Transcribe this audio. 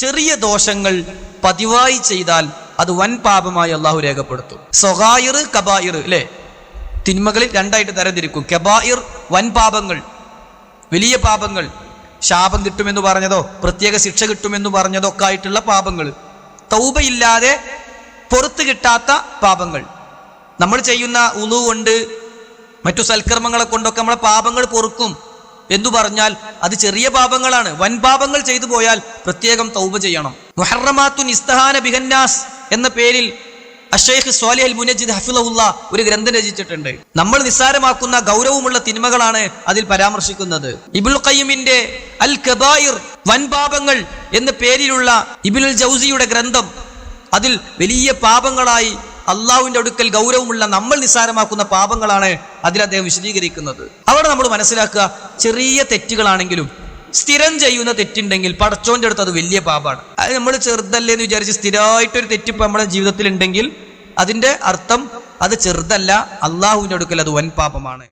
ചെറിയ ദോഷങ്ങൾ പതിവായി ചെയ്താൽ അത് വൻ പാപമായി അള്ളാഹു രേഖപ്പെടുത്തും. സൊഹായിർ കബായിർ അല്ലേ തിന്മകളിൽ രണ്ടായിട്ട് തരംതിരിക്കും. കബായിർ വൻ പാപങ്ങൾ വലിയ പാപങ്ങൾ ശാപം കിട്ടുമെന്ന് പറഞ്ഞതോ പ്രത്യേക ശിക്ഷ കിട്ടുമെന്ന് പറഞ്ഞതോ ഒക്കെ ആയിട്ടുള്ള പാപങ്ങൾ. തൗബയില്ലാതെ പുറത്തു കിട്ടാത്ത പാപങ്ങൾ. നമ്മൾ ചെയ്യുന്ന ഉളു കൊണ്ട് മറ്റു സൽക്കർമ്മങ്ങളെ കൊണ്ടൊക്കെ നമ്മളെ പാപങ്ങൾ പൊറുക്കും. എന്ന് പറഞ്ഞാൽ അത് ചെറിയ പാപങ്ങളാണ്. വൻ പാപങ്ങൾ ചെയ്തു പോയാൽ പ്രത്യേകം തൗബ ചെയ്യണം. മുഹറമാത്തുൻ ഇസ്തഹാന ബിഹന്നാസ് എന്ന പേരിൽ അഷേഖ് അൽ മുനജിദ് ഹഫിലുള്ള ഒരു ഗ്രന്ഥം രചിച്ചിട്ടുണ്ട്. നമ്മൾ നിസ്സാരമാക്കുന്ന ഗൗരവമുള്ള തിന്മകളാണ് അതിൽ പരാമർശിക്കുന്നത്. ഇബുൽ ഖയ്യിമിന്റെ അൽ കബായിർ വൻ പാപങ്ങൾ എന്ന പേരിലുള്ള ഇബിനുൽ ജൗസിയുടെ ഗ്രന്ഥം അതിൽ വലിയ പാപങ്ങളായി അള്ളാഹുവിന്റെ അടുക്കൽ ഗൗരവമുള്ള നമ്മൾ നിസ്സാരമാക്കുന്ന പാപങ്ങളാണ് അതിൽ അദ്ദേഹം വിശദീകരിക്കുന്നത്. അവിടെ നമ്മൾ മനസ്സിലാക്കുക ചെറിയ തെറ്റുകളാണെങ്കിലും സ്ഥിരം ചെയ്യുന്ന തെറ്റുണ്ടെങ്കിൽ പടച്ചോന്റെ അടുത്ത് അത് വലിയ പാപമാണ് അത് നമ്മൾ ചെറുതല്ലേ എന്ന് വിചാരിച്ച് സ്ഥിരമായിട്ടൊരു തെറ്റിപ്പ് നമ്മുടെ ജീവിതത്തിൽ ഉണ്ടെങ്കിൽ അതിന്റെ അർത്ഥം അത് ചെറുതല്ല അള്ളാഹുവിന്റെ അടുക്കൽ അത് വൻ പാപമാണ്.